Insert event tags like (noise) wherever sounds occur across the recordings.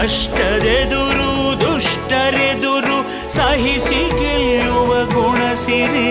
ಕಷ್ಟದೆದುರು ದುಷ್ಟರೆದುರು ಸಹಿಸಿ ಗೆಲ್ಲುವ ಗುಣಸಿರಿ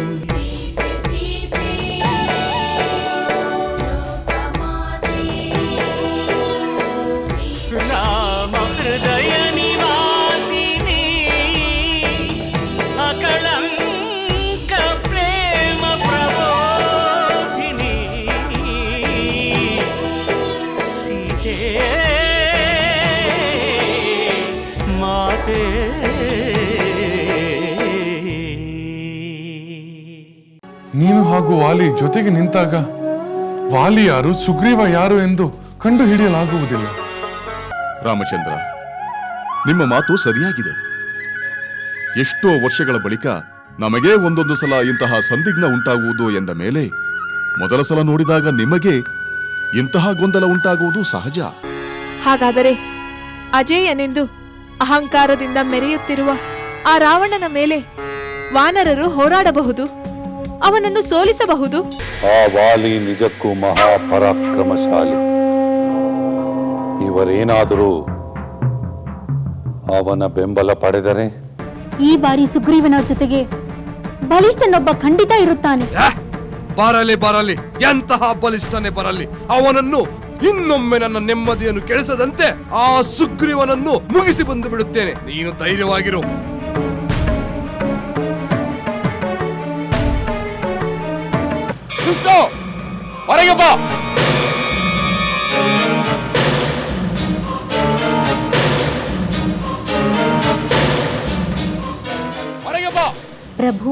ವಾಲಿ ಜೊತೆಗೆ ನಿಂತಾಗ ವಾಲಿ ಯಾರು ಸುಗ್ರೀವ ಯಾರು ಎಂದು ಕಂಡು ಹಿಡಿಯಲಾಗುವುದಿಲ್ಲ ರಾಮಚಂದ್ರ ನಿಮ್ಮ ಮಾತು ಸರಿಯಾಗಿದೆ. ಎಷ್ಟೋ ವರ್ಷಗಳ ಬಳಿಕ ನಮಗೇ ಒಂದೊಂದು ಸಲ ಇಂತಹ ಸಂದಿಗ್ನ ಉಂಟಾಗುವುದು ಎಂದ ಮೇಲೆ ಮೊದಲ ಸಲ ನೋಡಿದಾಗ ನಿಮಗೆ ಇಂತಹ ಗೊಂದಲ ಉಂಟಾಗುವುದು ಸಹಜ. ಹಾಗಾದರೆ ಅಜೇಯನೆಂದು ಅಹಂಕಾರದಿಂದ ಮೆರೆಯುತ್ತಿರುವ ಆ ರಾವಣನ ಮೇಲೆ ವಾನರರು ಹೋರಾಡಬಹುದು? ಅವನನ್ನು ಸೋಲಿಸಬಹುದು? ಆ ವಾಲಿ ನಿಜಕ್ಕೂ ಮಹಾಪರಾಕ್ರಮಶಾಲಿ. ಇವರೇನಾದರೂ ಅವನ ಬೆಂಬಲ ಪಡೆದರೆ? ಈ ಬಾರಿ ಸುಗ್ರೀವನ ಜೊತೆಗೆ ಬಲಿಷ್ಠನೊಬ್ಬ ಖಂಡಿತ ಇರುತ್ತಾನೆ. ಬರಲಿ ಬರಲಿ ಎಂತಹ ಬಲಿಷ್ಠನೇ ಬರಲಿ. ಅವನನ್ನು ಇನ್ನೊಮ್ಮೆ ನನ್ನ ನೆಮ್ಮದಿಯನ್ನು ಕೆಳಿಸದಂತೆ ಆ ಸುಗ್ರೀವನನ್ನು ಮುಗಿಸಿ ಬಂದು ಬಿಡುತ್ತೇನೆ. ನೀನು ಧೈರ್ಯವಾಗಿರು. ಕೃಷ್ಣ, ಹೊರಗೆ ಬಾ. ಹೊರಗೆ ಬಾ. ಪ್ರಭು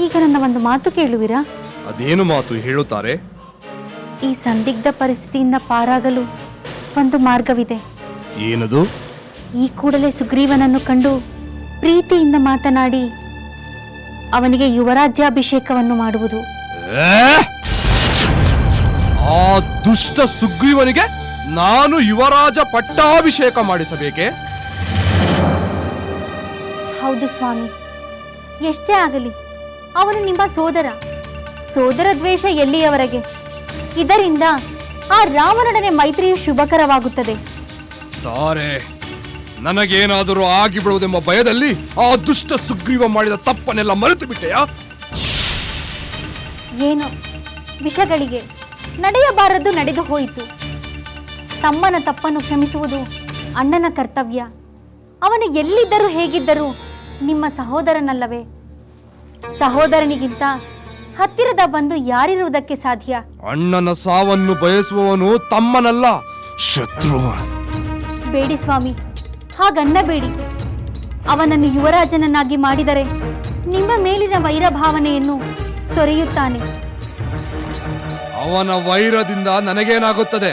ಈಗ ನನ್ನ ಒಂದು ಮಾತು ಕೇಳುವಿರಾ? ಅದೇನು ಮಾತು ಹೇಳುತ್ತಾರೆ? ಈ ಸಂದಿಗ್ಧ ಪರಿಸ್ಥಿತಿಯಿಂದ ಪಾರಾಗಲು ಒಂದು ಮಾರ್ಗವಿದೆ. ಏನದು? ಈ ಕೂಡಲೇ ಸುಗ್ರೀವನನ್ನು ಕಂಡು ಪ್ರೀತಿಯಿಂದ ಮಾತನಾಡಿ ಅವನಿಗೆ ಯುವರಾಜ್ಯಾಭಿಷೇಕವನ್ನು ಮಾಡುವುದು? ಆ ದುಷ್ಟ ಸುಗ್ರೀವನಿಗೆ ನಾನು ಯುವರಾಜ ಪಟ್ಟಾಭಿಷೇಕ ಮಾಡಿಸಬೇಕೆ? ಹೌದು ಸ್ವಾಮಿ. ಎಷ್ಟೇ ಆಗಲಿ ಅವನು ನಿಮ್ಮ ಸೋದರ. ಸೋದರ ದ್ವೇಷ ಎಲ್ಲಿಯವರೆಗೆ? ಇದರಿಂದ ಆ ರಾವಣನೊಡನೆ ಮೈತ್ರಿಯು ಶುಭಕರವಾಗುತ್ತದೆ. ತಾರೆ ನನಗೇನಾದರೂ ಆಗಿಬಿಡುವುದೆಂಬ ಭಯದಲ್ಲಿ ಆ ದುಷ್ಟ ಸುಗ್ರೀವ ಮಾಡಿದ ತಪ್ಪನ್ನೆಲ್ಲ ಮರೆತು ಬಿಟ್ಟೆಯಾ ಏನೋ? ವಿಷಗಳಿಗೆ ನಡೆಯಬಾರದು ನಡೆದು ಹೋಯಿತು. ತಮ್ಮನ ತಪ್ಪನ್ನು ಕ್ಷಮಿಸುವುದು ಅಣ್ಣನ ಕರ್ತವ್ಯ. ಅವನು ಎಲ್ಲಿದ್ದರೂ ಹೇಗಿದ್ದರೂ ನಿಮ್ಮ ಸಹೋದರನಲ್ಲವೇ? ಸಹೋದರನಿಗಿಂತ ಹತ್ತಿರದ ಬಂದು ಯಾರಿರುವುದಕ್ಕೆ ಸಾಧ್ಯ? ಅಣ್ಣನ ಸಾವನ್ನು ಬಯಸುವವನು ತಮ್ಮನಲ್ಲ ಶತ್ರು. ಬೇಡಿ ಸ್ವಾಮಿ ಹಾಗನ್ನಬೇಡಿ ಅವನನ್ನು ಯುವರಾಜನನ್ನಾಗಿ ಮಾಡಿದರೆ ನಿಮ್ಮ ಮೇಲಿನ ವೈರ ಭಾವನೆಯನ್ನು ತೊರೆಯುತ್ತಾನೆ. ಅವನ ವೈರದಿಂದ ನನಗೇನಾಗುತ್ತದೆ?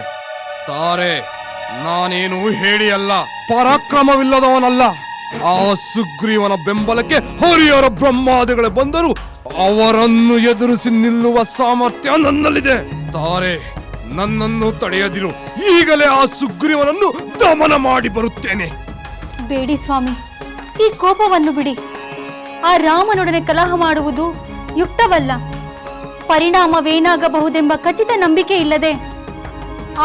ತಾರೆ ನಾನೇನು ಹೇಳಿ ಅಲ್ಲ ಪರಾಕ್ರಮವಿಲ್ಲದವನಲ್ಲ. ಆ ಸುಗ್ರೀವನ ಬೆಂಬಲಕ್ಕೆ ಹರಿಯರ ಬ್ರಹ್ಮಾದಿಗಳು ಬಂದರು ಅವರನ್ನು ಎದುರಿಸಿ ನಿಲ್ಲುವ ಸಾಮರ್ಥ್ಯ ನನ್ನಲ್ಲಿದೆ. ತಾರೆ ನನ್ನನ್ನು ತಡೆಯದಿರು. ಈಗಲೇ ಆ ಸುಗ್ರೀವನನ್ನು ದಮನ ಮಾಡಿ ಬರುತ್ತೇನೆ. ಬೇಡಿ ಸ್ವಾಮಿ ಈ ಕೋಪವನ್ನು ಬಿಡಿ. ಆ ರಾಮನೊಡನೆ ಕಲಹ ಮಾಡುವುದು ಯುಕ್ತವಲ್ಲ. ಪರಿಣಾಮವೇನಾಗಬಹುದೆಂಬ ಖಚಿತ ನಂಬಿಕೆ ಇಲ್ಲದೆ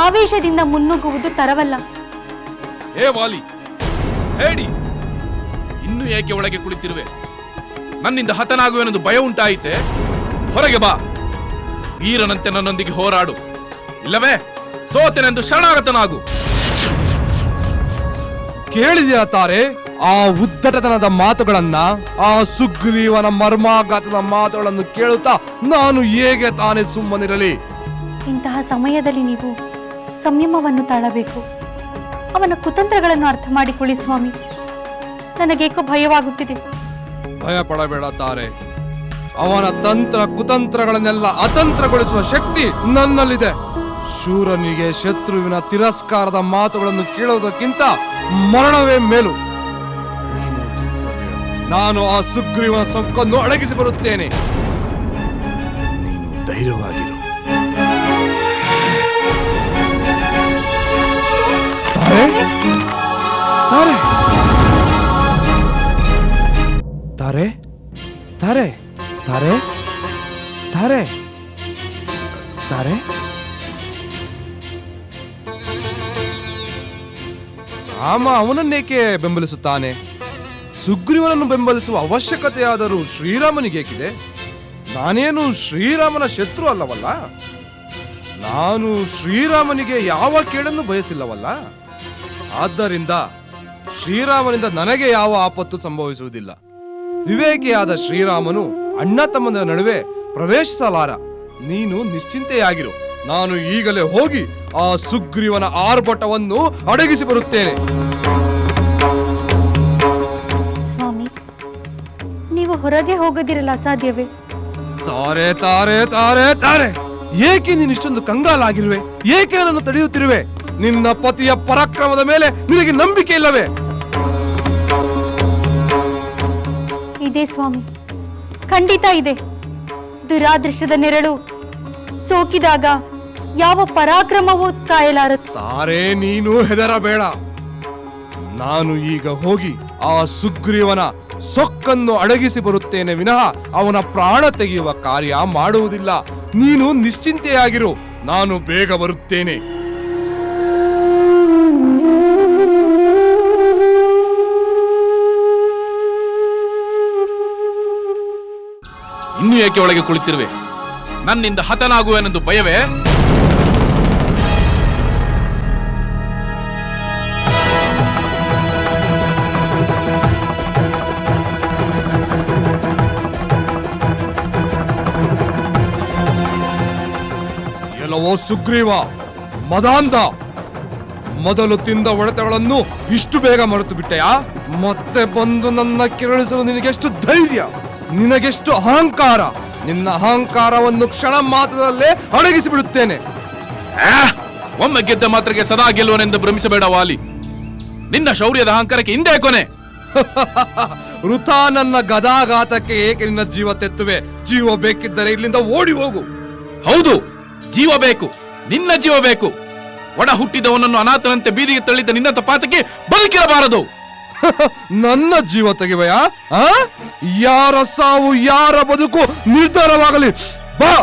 ಆವೇಶದಿಂದ ಮುನ್ನುಗ್ಗುವುದು ತರವಲ್ಲ. ಹೇ ವಾಲಿ ಹೇಳಿ ಇನ್ನು ಏಕೆ ಒಳಗೆ ಕುಳಿತಿರುವೆ? ನನ್ನಿಂದ ಹತನಾಗುವೆನೆಂದು ಭಯ ಉಂಟಾಯಿತೆ? ಹೊರಗೆ ಬಾ ವೀರನಂತೆ ನನ್ನೊಂದಿಗೆ ಹೋರಾಡು. ಇಲ್ಲವೇ ಸೋತೆನೆಂದು ಶರಣಾಗತನಾಗು. ಕೇಳಿದೆಯಾ ತಾರೆ? ಆ ಉದ್ದಟತನದ ಮಾತುಗಳನ್ನ ಆ ಸುಗ್ರೀವನ ಮರ್ಮಾಘಾತದ ಮಾತುಗಳನ್ನು ಕೇಳುತ್ತಾ ನಾನು ಹೇಗೆ ತಾನೇ ಸುಮ್ಮನಿರಲಿ? ಇಂತಹ ಸಮಯದಲ್ಲಿ ನೀವು ಸಂಯಮವನ್ನು ತಾಳಬೇಕು. ಅವನ ಕುತಂತ್ರಗಳನ್ನು ಅರ್ಥ ಮಾಡಿಕೊಳ್ಳಿ ಸ್ವಾಮಿ. ನನಗೇಕೋ ಭಯವಾಗುತ್ತಿದೆ. ಭಯ ಪಡಬೇಡ ತಾರೆ. ಅವನ ತಂತ್ರ ಕುತಂತ್ರಗಳನ್ನೆಲ್ಲ ಅತಂತ್ರಗೊಳಿಸುವ ಶಕ್ತಿ ನನ್ನಲ್ಲಿದೆ. ಶೂರನಿಗೆ ಶತ್ರುವಿನ ತಿರಸ್ಕಾರದ ಮಾತುಗಳನ್ನು ಕೇಳುವುದಕ್ಕಿಂತ ಮರಣವೇ ಮೇಲು. ನಾನು ಆ ಸುಗ್ರೀವನ ಸೊಂಕನ್ನು ಅಡಗಿಸಿ ಬರುತ್ತೇನೆ. ನೀನು ಧೈರ್ಯವಾಗಿರು. ತಾರೆ? ತಾರೆ? ತಾರೆ? ತಾರೆ? ತಾರೆ? ತಾರೆ? ರಾಮ ಅವನನ್ನೇಕೆ ಬೆಂಬಲಿಸುತ್ತಾನೆ? ಸುಗ್ರೀವನನ್ನು ಬೆಂಬಲಿಸುವ ಅವಶ್ಯಕತೆಯಾದರೂ ಶ್ರೀರಾಮನಿಗೇಕಿದೆ. ನಾನೇನು ಶ್ರೀರಾಮನ ಶತ್ರು ಅಲ್ಲವಲ್ಲ? ನಾನು ಶ್ರೀರಾಮನಿಗೆ ಯಾವ ಕೇಳನ್ನು ಬಯಸಿಲ್ಲವಲ್ಲ? ಆದ್ದರಿಂದ ಶ್ರೀರಾಮನಿಂದ ನನಗೆ ಯಾವ ಆಪತ್ತು ಸಂಭವಿಸುವುದಿಲ್ಲ. ವಿವೇಕಿಯಾದ ಶ್ರೀರಾಮನು ಅಣ್ಣ ತಮ್ಮನ ನಡುವೆ ಪ್ರವೇಶಿಸಲಾರ. ನೀನು ನಿಶ್ಚಿಂತೆಯಾಗಿರು. ನಾನು ಈಗಲೇ ಹೋಗಿ ಆ ಸುಗ್ರೀವನ ಆರ್ಭಟವನ್ನು ಅಡಗಿಸಿ ಬರುತ್ತೇನೆ. ಹೊರಗೆ ಹೋಗದಿರಲ್ಲ ಅಸಾಧ್ಯವೇ? ತಾರೆ ತಾರೆ ತಾರೆ ತಾರೆ. ಏಕೆ ನೀನು ಇಷ್ಟೊಂದು ಕಂಗಾಲಾಗಿರುವೆ? ಏಕೆ ನನ್ನನ್ನು ತಡೆಯುತ್ತಿರುವೆ? ನಿನ್ನ ಪತಿಯ ಪರಾಕ್ರಮದ ಮೇಲೆ ನಿನಗೆ ನಂಬಿಕೆ ಇಲ್ಲವೇ? ಇದೆ ಸ್ವಾಮಿ. ಖಂಡಿತ ಇದೆ. ದುರಾದೃಷ್ಟದ ನೆರಳು ಸೋಕಿದಾಗ ಯಾವ ಪರಾಕ್ರಮವೂ ಕಾಯಲಾರದು. ತಾರೆ ನೀನು ಹೆದರಬೇಡ. ನಾನು ಈಗ ಹೋಗಿ ಆ ಸುಗ್ರೀವನ ಸೊಕ್ಕನ್ನು ಅಡಗಿಸಿ ಬರುತ್ತೇನೆ ವಿನಃ ಅವನ ಪ್ರಾಣ ತೆಗೆಯುವ ಕಾರ್ಯ ಮಾಡುವುದಿಲ್ಲ. ನೀನು ನಿಶ್ಚಿಂತೆಯಾಗಿರು, ನಾನು ಬೇಗ ಬರುತ್ತೇನೆ. ಇನ್ನು ಏಕೆ ಒಳಗೆ ಕುಳಿತಿರುವೆ? ನನ್ನಿಂದ ಹತನಾಗುವೆನೆಂದು ಭಯವೇ? ಎಲ್ಲವೋ ಸುಗ್ರೀವ ಮದಾಂಧ ಮೊದಲು ತಿಂದ ಒಡೆತಗಳನ್ನು ಇಷ್ಟು ಬೇಗ ಮರೆತು ಬಿಟ್ಟೆಯಾ? ಮತ್ತೆ ಬಂದು ನನ್ನ ಕೆರಳಿಸಲು ನಿನಗೆಷ್ಟು ಧೈರ್ಯ ನಿನಗೆಷ್ಟು ಅಹಂಕಾರ ನಿನ್ನ ಅಹಂಕಾರವನ್ನು ಕ್ಷಣ ಮಾತ್ರದಲ್ಲೇ ಅಡಗಿಸಿ ಬಿಡುತ್ತೇನೆ! ಒಮ್ಮೆ ಗೆದ್ದ ಮಾತ್ರಕ್ಕೆ ಸದಾ ಗೆಲ್ಲುವನೆಂದು ಭ್ರಮಿಸಬೇಡ ವಾಲಿ. ನಿನ್ನ ಶೌರ್ಯದ ಅಹಂಕಾರಕ್ಕೆ ಹಿಂದೆ ಕೊನೆ. (laughs) ವೃಥಾ ನನ್ನ ಗದಾಘಾತಕ್ಕೆ ಏಕೆ ನಿನ್ನ ಜೀವ ತೆತ್ತುವೆ? ಜೀವ ಬೇಕಿದ್ದರೆ ಇಲ್ಲಿಂದ ಓಡಿ ಹೋಗು. ಹೌದು ಜೀವ ಬೇಕು ನಿನ್ನ ಜೀವ ಬೇಕು. ಒಡ ಹುಟ್ಟಿದವನನ್ನು ಅನಾಥನಂತೆ ಬೀದಿಗೆ ತಳ್ಳಿದ ನಿನ್ನ ಪಾತಕ್ಕೆ ಬದುಕಿರಬಾರದು. (laughs) ನನ್ನ ಜೀವ ತೆಗಿವೆಯ ಯಾರ ಸಾವು ಯಾರ ಬದುಕು ನಿರ್ಧಾರವಾಗಲಿ. ಬಾ.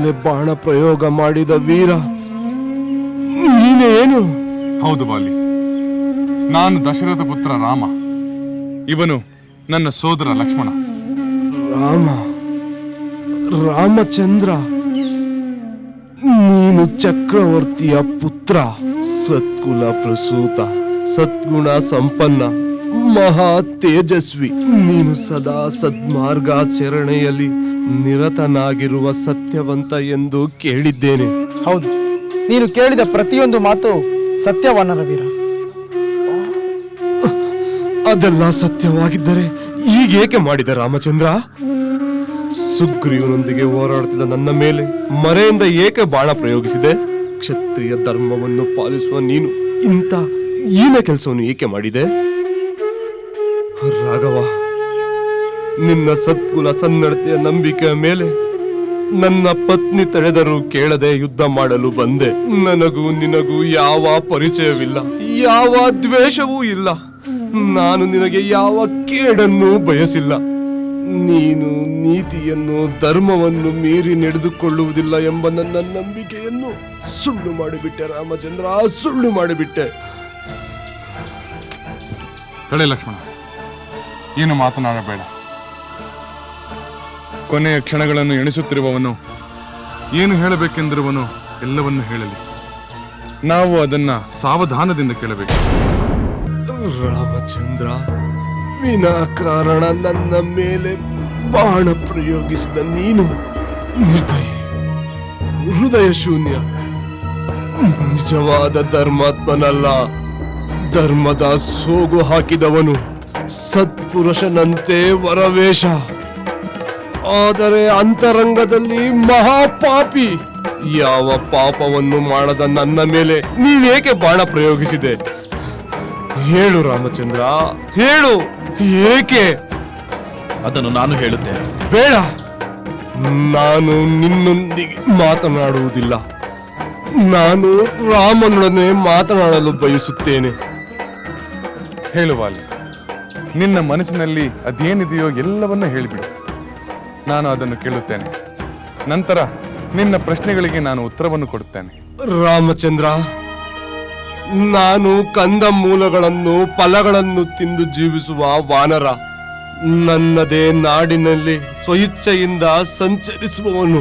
ಮೇಲೆ ಬಾಣ ಪ್ರಯೋಗ ಮಾಡಿದ ವೀರ. ನೀನೇನು? ಹೌದು ಬಾಲಿ. ನಾನು ದಶರಥ ಪುತ್ರ ರಾಮ. ಇವನು ನನ್ನ ಸೋದರ ಲಕ್ಷ್ಮಣ. ರಾಮ. ರಾಮಚಂದ್ರ. ನೀನು ಚಕ್ರವರ್ತಿಯ ಪುತ್ರ. ಸತ್ಕುಲ ಪ್ರಸೂತ. ಸದ್ಗುಣ ಸಂಪನ್ನ. ಮಹಾ ತೇಜಸ್ವಿ. ನೀನು ಸದಾ ಸದ್ಮಾರ್ಗಾಚರಣೆಯಲ್ಲಿ ನಿರತನಾಗಿರುವ ಸತ್ಯವಂತ ಎಂದು ಕೇಳಿದ್ದೇನೆ. ಹೌದು. ನೀನು ಕೇಳಿದ ಪ್ರತಿಯೊಂದು ಮಾತು ಸತ್ಯವನ್ನ ವೀರ. ಅದೆಲ್ಲ ಸತ್ಯವಾಗಿದ್ದರೆ ಈಗೇಕೆ ಮಾಡಿದ ರಾಮಚಂದ್ರ? ಸುಗ್ರೀವನೊಂದಿಗೆ ಹೋರಾಡುತ್ತಿದ್ದ ನನ್ನ ಮೇಲೆ ಮರೆಯಿಂದ ಏಕೆ ಬಾಣ ಪ್ರಯೋಗಿಸಿದೆ? ಕ್ಷತ್ರಿಯ ಧರ್ಮವನ್ನು ಪಾಲಿಸುವ ನೀನು ಇಂಥ ಈನ ಕೆಲಸವನ್ನು ಏಕೆ ಮಾಡಿದೆ? ರಾಘವ, ನಿನ್ನ ಸತ್ಕುಲ ಸನ್ನಡತೆಯ ನಂಬಿಕೆಯ ಮೇಲೆ ನನ್ನ ಪತ್ನಿ ತಡೆದರೂ ಕೇಳದೆ ಯುದ್ಧ ಮಾಡಲು ಬಂದೆ. ನನಗೂ ನಿನಗೂ ಯಾವ ಪರಿಚಯವಿಲ್ಲ, ಯಾವ ದ್ವೇಷವೂ ಇಲ್ಲ. ನಾನು ನಿನಗೆ ಯಾವ ಕೇಡನ್ನು ಬಯಸಿಲ್ಲ. ನೀನು ನೀತಿಯನ್ನು, ಧರ್ಮವನ್ನು ಮೀರಿ ನಡೆದುಕೊಳ್ಳುವುದಿಲ್ಲ ಎಂಬ ನನ್ನ ನಂಬಿಕೆಯನ್ನು ಸುಳ್ಳು ಮಾಡಿಬಿಟ್ಟೆ ರಾಮಚಂದ್ರ, ಸುಳ್ಳು ಮಾಡಿಬಿಟ್ಟೆ. ಕಡೆ ಲಕ್ಷ್ಮಣ ಏನು ಮಾತನಾಡಬೇಡ. ಕೊನೆಯ ಕ್ಷಣಗಳನ್ನು ಎಣಿಸುತ್ತಿರುವವನು ಏನು ಹೇಳಬೇಕೆಂದಿರುವನು ಎಲ್ಲವನ್ನು ಹೇಳಲಿ. ನಾವು ಅದನ್ನ ಸಾವಧಾನದಿಂದ ಕೇಳಬೇಕು. ರಾಮಚಂದ್ರ ವಿನಾಕಾರಣ ನನ್ನ ಮೇಲೆ ಬಾಣ ಪ್ರಯೋಗಿಸಿದ ನೀನು ನಿರ್ದಯ ಹೃದಯ ಶೂನ್ಯ. ನಿಜವಾದ ಧರ್ಮಾತ್ಮನಲ್ಲ ಧರ್ಮದ ಸೋಗು ಹಾಕಿದವನು. ಸತ್ಪುರುಷನಂತೆ ವರವೇಷ ಆದರೆ ಅಂತರಂಗದಲ್ಲಿ ಮಹಾಪಾಪಿ. ಯಾವ ಪಾಪವನ್ನು ಮಾಡದ ನನ್ನ ಮೇಲೆ ನೀವೇಕೆ ಬಾಣ ಪ್ರಯೋಗಿಸಿದೆ? ಹೇಳು ರಾಮಚಂದ್ರ ಹೇಳು ಏಕೆ? ಅದನ್ನು ನಾನು ಹೇಳುತ್ತೇನೆ. ಬೇಡ. ನಾನು ನಿನ್ನೊಂದಿಗೆ ಮಾತನಾಡುವುದಿಲ್ಲ. ನಾನು ರಾಮನೊಡನೆ ಮಾತನಾಡಲು ಬಯಸುತ್ತೇನೆ. ಹೇಳುವಾಲಿ ನಿನ್ನ ಮನಸ್ಸಿನಲ್ಲಿ ಅದೇನಿದೆಯೋ ಎಲ್ಲವನ್ನು ಹೇಳಿಬಿಡು. ನಾನು ಅದನ್ನು ಕೇಳುತ್ತೇನೆ. ನಂತರ ನಿನ್ನ ಪ್ರಶ್ನೆಗಳಿಗೆ ನಾನು ಉತ್ತರವನ್ನು ಕೊಡುತ್ತೇನೆ. ರಾಮಚಂದ್ರ, ನಾನು ಕಂದ ಮೂಲಗಳನ್ನು, ಫಲಗಳನ್ನು ತಿಂದು ಜೀವಿಸುವ ವಾನರ. ನನ್ನದೇ ನಾಡಿನಲ್ಲಿ ಸ್ವಇಚ್ಛೆಯಿಂದ ಸಂಚರಿಸುವವನು.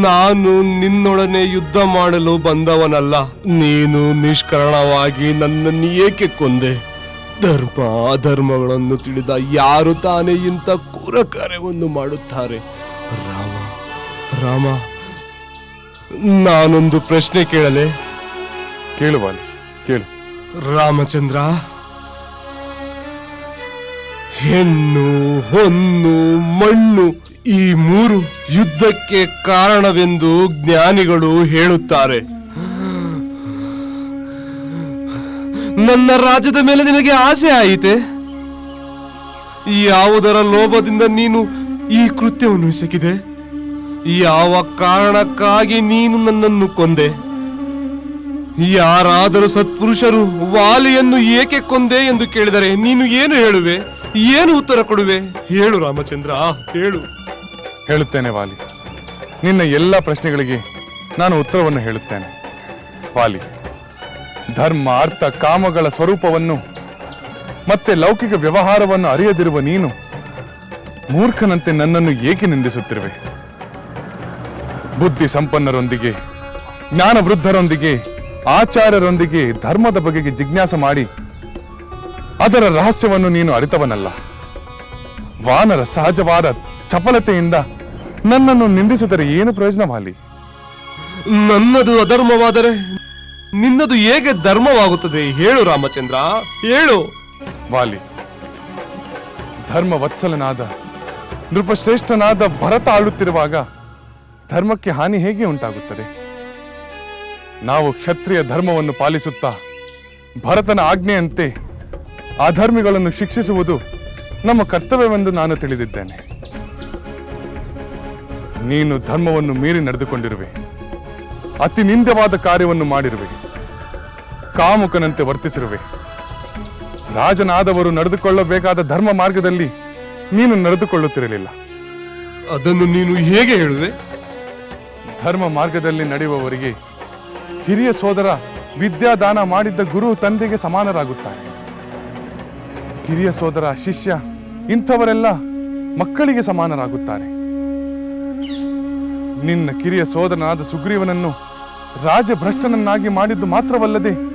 ನಾನು ನಿನ್ನೊಡನೆ ಯುದ್ಧ ಮಾಡಲು ಬಂದವನಲ್ಲ. ನೀನು ನಿಷ್ಕರಣವಾಗಿ ನನ್ನನ್ನು ಏಕೆ ಕೊಂದೆ? ಧರ್ಮ ಅಧರ್ಮಗಳನ್ನು ತಿಳಿದ ಯಾರು ತಾನೇ ಇಂಥ ಕ್ರೂರ ಕಾರ್ಯವನ್ನು ಮಾಡುತ್ತಾರೆ? ರಾಮ ರಾಮ ನಾನೊಂದು ಪ್ರಶ್ನೆ ಕೇಳಲೆ. ಕೇಳುವ ಕೇಳು. ರಾಮಚಂದ್ರ ಹೆಣ್ಣು ಹೊನ್ನು ಮಣ್ಣು ಈ ಮೂರು ಯುದ್ಧಕ್ಕೆ ಕಾರಣವೆಂದು ಜ್ಞಾನಿಗಳು ಹೇಳುತ್ತಾರೆ. ನನ್ನ ರಾಜ್ಯದ ಮೇಲೆ ನಿನಗೆ ಆಸೆ ಆಯಿತೆ? ಯಾವುದರ ಲೋಭದಿಂದ ನೀನು ಈ ಕೃತ್ಯವನ್ನು ಎಸಗಿದೆ ಯಾವ ಕಾರಣಕ್ಕಾಗಿ ನೀನು ನನ್ನನ್ನು ಕೊಂದೆ? ಯಾರಾದರೂ ಸತ್ಪುರುಷರು ವಾಲಿಯನ್ನು ಏಕೆ ಕೊಂದೆ ಎಂದು ಕೇಳಿದರೆ ನೀನು ಏನು ಹೇಳುವೆ? ಏನು ಉತ್ತರ ಕೊಡುವೆ? ಹೇಳು ರಾಮಚಂದ್ರ ಹೇಳು. ಹೇಳುತ್ತೇನೆ ವಾಲಿ. ನಿನ್ನ ಎಲ್ಲ ಪ್ರಶ್ನೆಗಳಿಗೆ ನಾನು ಉತ್ತರವನ್ನು ಹೇಳುತ್ತೇನೆ. ವಾಲಿ ಧರ್ಮ, ಅರ್ಥ, ಕಾಮಗಳ ಸ್ವರೂಪವನ್ನು ಮತ್ತೆ ಲೌಕಿಕ ವ್ಯವಹಾರವನ್ನು ಅರಿಯದಿರುವ ನೀನು ಮೂರ್ಖನಂತೆ ನನ್ನನ್ನು ಏಕೆ ನಿಂದಿಸುತ್ತಿರುವೆ? ಬುದ್ಧಿ ಸಂಪನ್ನರೊಂದಿಗೆ ಜ್ಞಾನ ವೃದ್ಧರೊಂದಿಗೆ ಆಚಾರ್ಯರೊಂದಿಗೆ ಧರ್ಮದ ಬಗೆಗೆ ಜಿಜ್ಞಾಸ ಮಾಡಿ ಅದರ ರಹಸ್ಯವನ್ನು ನೀನು ಅರಿತವನಲ್ಲ. ವಾನರ ಸಹಜವಾದ ಚಪಲತೆಯಿಂದ ನನ್ನನ್ನು ನಿಂದಿಸಿದರೆ ಏನು ಪ್ರಯೋಜನವಾಲಿ? ನನ್ನದು ಅಧರ್ಮವಾದರೆ ನಿನ್ನದು ಹೇಗೆ ಧರ್ಮವಾಗುತ್ತದೆ ಹೇಳು ರಾಮಚಂದ್ರ, ಹೇಳು. ವಾಲಿ ಧರ್ಮ ವತ್ಸಲನಾದ ನೃಪಶ್ರೇಷ್ಠನಾದ ಭರತ ಆಳುತ್ತಿರುವಾಗ ಧರ್ಮಕ್ಕೆ ಹಾನಿ ಹೇಗೆ ಉಂಟಾಗುತ್ತದೆ? ನಾವು ಕ್ಷತ್ರಿಯ ಧರ್ಮವನ್ನು ಪಾಲಿಸುತ್ತಾ ಭರತನ ಆಜ್ಞೆಯಂತೆ ಅಧರ್ಮಿಗಳನ್ನು ಶಿಕ್ಷಿಸುವುದು ನಮ್ಮ ಕರ್ತವ್ಯವೆಂದು ನಾನು ತಿಳಿದಿದ್ದೇನೆ. ನೀನು ಧರ್ಮವನ್ನು ಮೀರಿ ನಡೆದುಕೊಂಡಿರುವೆ. ಅತಿ ನಿಂದ್ಯವಾದ ಕಾರ್ಯವನ್ನು ಮಾಡಿರುವೆ ಕಾಮುಕನಂತೆ ವರ್ತಿಸಿರುವೆ. ರಾಜನಾದವರು ನಡೆದುಕೊಳ್ಳಬೇಕಾದ ಧರ್ಮ ಮಾರ್ಗದಲ್ಲಿ ನೀನು ನಡೆದುಕೊಳ್ಳುತ್ತಿರಲಿಲ್ಲ. ಅದನ್ನು ನೀನು ಹೇಗೆ ಹೇಳುವೆ? ಧರ್ಮ ಮಾರ್ಗದಲ್ಲಿ ನಡೆಯುವವರಿಗೆ ಹಿರಿಯ ಸೋದರ ವಿದ್ಯಾದಾನ ಮಾಡಿದ್ದ ಗುರು ತಂದೆಗೆ ಸಮಾನರಾಗುತ್ತಾರೆ. ಕಿರಿಯ ಸೋದರ ಶಿಷ್ಯ ಇಂಥವರೆಲ್ಲ ಮಕ್ಕಳಿಗೆ ಸಮಾನರಾಗುತ್ತಾರೆ. ನಿನ್ನ ಕಿರಿಯ ಸೋದರನಾದ ಸುಗ್ರೀವನನ್ನು ರಾಜಭ್ರಷ್ಟನನ್ನಾಗಿ ಮಾಡಿದ್ದು ಮಾತ್ರವಲ್ಲದೆ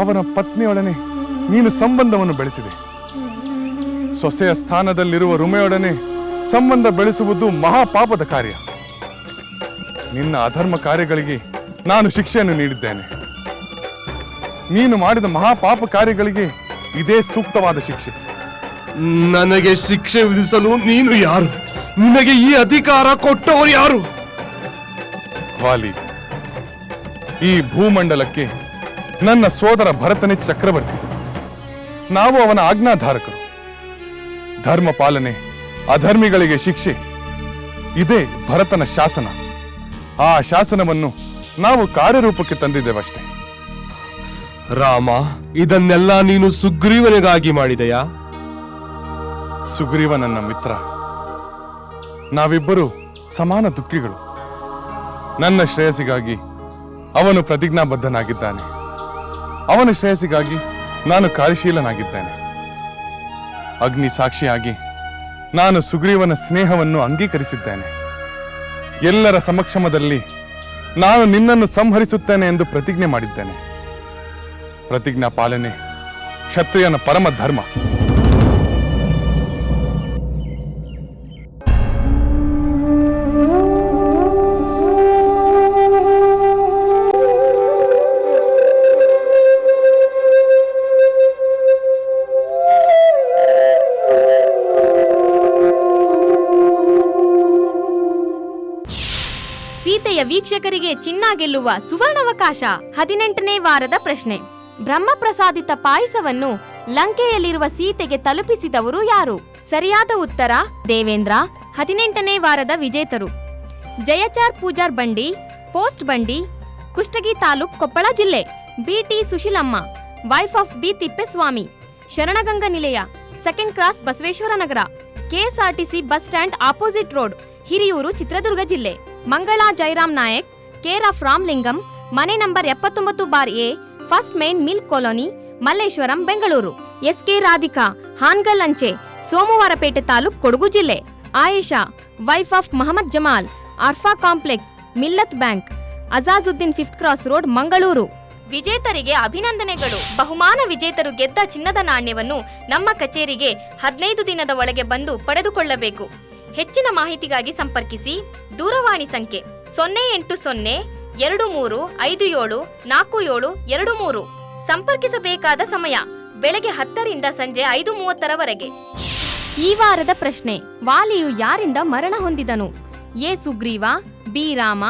ಅವನ ಪತ್ನಿಯೊಡನೆ ನೀನು ಸಂಬಂಧವನ್ನು ಬೆಳೆಸಿದೆ. ಸೊಸೆಯ ಸ್ಥಾನದಲ್ಲಿರುವ ರುಮೆಯೊಡನೆ ಸಂಬಂಧ ಬೆಳೆಸುವುದು ಮಹಾಪಾಪದ ಕಾರ್ಯ. ನಿನ್ನ ಅಧರ್ಮ ಕಾರ್ಯಗಳಿಗೆ ನಾನು ಶಿಕ್ಷೆಯನ್ನು ನೀಡಿದ್ದೇನೆ. ನೀನು ಮಾಡಿದ ಮಹಾಪಾಪ ಕಾರ್ಯಗಳಿಗೆ ಇದೇ ಸೂಕ್ತವಾದ ಶಿಕ್ಷೆ. ನನಗೆ ಶಿಕ್ಷೆ ವಿಧಿಸಲು ನೀನು ಯಾರು? ನಿನಗೆ ಈ ಅಧಿಕಾರ ಕೊಟ್ಟವರು ಯಾರು? ಈ ಭೂಮಂಡಲಕ್ಕೆ ನನ್ನ ಸೋದರ ಭರತನೇ ಚಕ್ರವರ್ತಿ. ನಾವು ಅವನ ಆಜ್ಞಾಧಾರಕರು. ಧರ್ಮ ಪಾಲನೆ ಅಧರ್ಮಿಗಳಿಗೆ ಶಿಕ್ಷೆ ಇದೇ ಭರತನ ಶಾಸನ. ಆ ಶಾಸನವನ್ನು ನಾವು ಕಾರ್ಯರೂಪಕ್ಕೆ ತಂದಿದ್ದೇವಷ್ಟೇ. ರಾಮ ಇದನ್ನೆಲ್ಲ ನೀನು ಸುಗ್ರೀವನಿಗಾಗಿ ಮಾಡಿದೆಯಾ? ಸುಗ್ರೀವ ನನ್ನ ಮಿತ್ರ. ನಾವಿಬ್ಬರು ಸಮಾನ ದುಃಖಿಗಳು. ನನ್ನ ಶ್ರೇಯಸ್ಸಿಗಾಗಿ ಅವನು ಪ್ರತಿಜ್ಞಾಬದ್ಧನಾಗಿದ್ದಾನೆ. ಅವನ ಶ್ರೇಯಸ್ಸಿಗಾಗಿ ನಾನು ಕಾರ್ಯಶೀಲನಾಗಿದ್ದೇನೆ. ಅಗ್ನಿ ಸಾಕ್ಷಿಯಾಗಿ ನಾನು ಸುಗ್ರೀವನ ಸ್ನೇಹವನ್ನು ಅಂಗೀಕರಿಸಿದ್ದೇನೆ. ಎಲ್ಲರ ಸಮಕ್ಷಮದಲ್ಲಿ ನಾನು ನಿನ್ನನ್ನು ಸಂಹರಿಸುತ್ತೇನೆ ಎಂದು ಪ್ರತಿಜ್ಞೆ ಮಾಡಿದ್ದೇನೆ. ಪ್ರತಿಜ್ಞಾ ಪಾಲನೆ ಕ್ಷತ್ರಿಯನ ಪರಮ ಧರ್ಮ ವೀಕ್ಷಕರಿಗೆ ಚಿನ್ನ ಗೆಲ್ಲುವ ಸುವರ್ಣಾವಕಾಶ. ಹದಿನೆಂಟನೇ ವಾರದ ಪ್ರಶ್ನೆ. ಬ್ರಹ್ಮಪ್ರಸಾದಿತ ಪಾಯಸವನ್ನು ಲಂಕೆಯಲ್ಲಿರುವ ಸೀತೆಗೆ ತಲುಪಿಸಿದವರು ಯಾರು? ಸರಿಯಾದ ಉತ್ತರ, ದೇವೇಂದ್ರ. ಹದಿನೆಂಟನೇ ವಾರದ ವಿಜೇತರು. ಜಯಚಾರ್ ಪೂಜಾರ್ ಬಂಡಿ, ಪೋಸ್ಟ್ ಬಂಡಿ, ಕುಷ್ಟಗಿ ತಾಲೂಕ್ ಕೊಪ್ಪಳ ಜಿಲ್ಲೆ. B T Sushilamma, wife of B Thippeswamy. Sharanaganga Nilaya, second cross Basaveshwara Nagar. KSRTC bus stand opposite road, Hiriyur Chitradurga ಜಿಲ್ಲೆ. ಮಂಗಳಾ ಜೈರಾಮ್ ನಾಯಕ್, ಕೇರ್ ಆಫ್ ರಾಮ್ಲಿಂಗಂ ಮನೆ ನಂಬರ್ ಎಪ್ಪತ್ತೊಂಬತ್ತು bar A, first main mill colony, Malleswaram, Bengaluru. S K Radhika, Hangal ಅಂಚೆ, ಸೋಮವಾರಪೇಟೆ ತಾಲೂಕ್ ಕೊಡಗು ಜಿಲ್ಲೆ. Ayesha, wife of Mohammed Jamal, Arfa complex, Millat bank. Ajazuddin fifth cross road, Mangaluru. ವಿಜೇತರಿಗೆ ಅಭಿನಂದನೆಗಳು. ಬಹುಮಾನ ವಿಜೇತರು ಗೆದ್ದ ಚಿನ್ನದ ನಾಣ್ಯವನ್ನು ನಮ್ಮ ಕಚೇರಿಗೆ ಹದಿನೈದು ದಿನದ ಒಳಗೆ ಬಂದು ಪಡೆದುಕೊಳ್ಳಬೇಕು. ಹೆಚ್ಚಿನ ಮಾಹಿತಿಗಾಗಿ ಸಂಪರ್ಕಿಸಿ. ದೂರವಾಣಿ ಸಂಖ್ಯೆ ಸೊನ್ನೆ ಎಂಟು ಸೊನ್ನೆ ಎರಡು ಮೂರು ಐದು ಏಳು ನಾಲ್ಕು ಏಳು ಎರಡು ಮೂರು. ಸಂಪರ್ಕಿಸಬೇಕಾದ ಸಮಯ ಬೆಳಗ್ಗೆ ಹತ್ತರಿಂದ ಸಂಜೆ ಐದು ಮೂವತ್ತರವರೆಗೆ. ಈ ವಾರದ ಪ್ರಶ್ನೆ, ವಾಲಿಯು ಯಾರಿಂದ ಮರಣ ಹೊಂದಿದನು? A. Sugriva, B. Rama,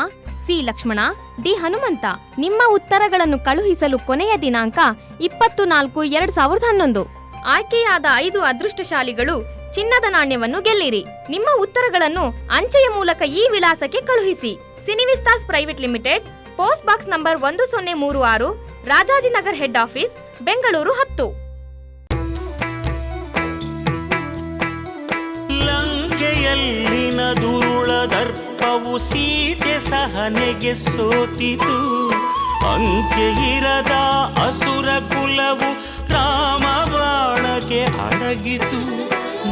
C. Lakshmana, D. Hanumantha. ನಿಮ್ಮ ಉತ್ತರಗಳನ್ನು ಕಳುಹಿಸಲು ಕೊನೆಯ ದಿನಾಂಕ ಇಪ್ಪತ್ತು ನಾಲ್ಕು ಎರಡು ಸಾವಿರದ ಹನ್ನೊಂದು. ಆಯ್ಕೆಯಾದ ಐದು ಅದೃಷ್ಟಶಾಲಿಗಳು ಚಿನ್ನದ ನಾಣ್ಯವನ್ನು ಗೆಲ್ಲಿರಿ. ನಿಮ್ಮ ಉತ್ತರಗಳನ್ನು ಅಂಚೆಯ ಮೂಲಕ ಈ ವಿಳಾಸಕ್ಕೆ ಕಳುಹಿಸಿ. Cinevistaas private limited, post box number ಒಂದು ಸೊನ್ನೆ ಮೂರು ಆರು ರಾಜಾಜಿನಗರ್ ಹೆಡ್ ಆಫೀಸ್, ಬೆಂಗಳೂರು ಹತ್ತು. ಲಂಕೆಯಲ್ಲಿನ ದರ್ಪವು ಸೀತೆ ಸಹನೆಗೆ ಸೋತಿತು. ಅಂಕೆ ಇರದ ಅಸುರ ಕುಲವು ರಾಮ ಬಾಣಕ್ಕೆ ಅಡಗಿತು.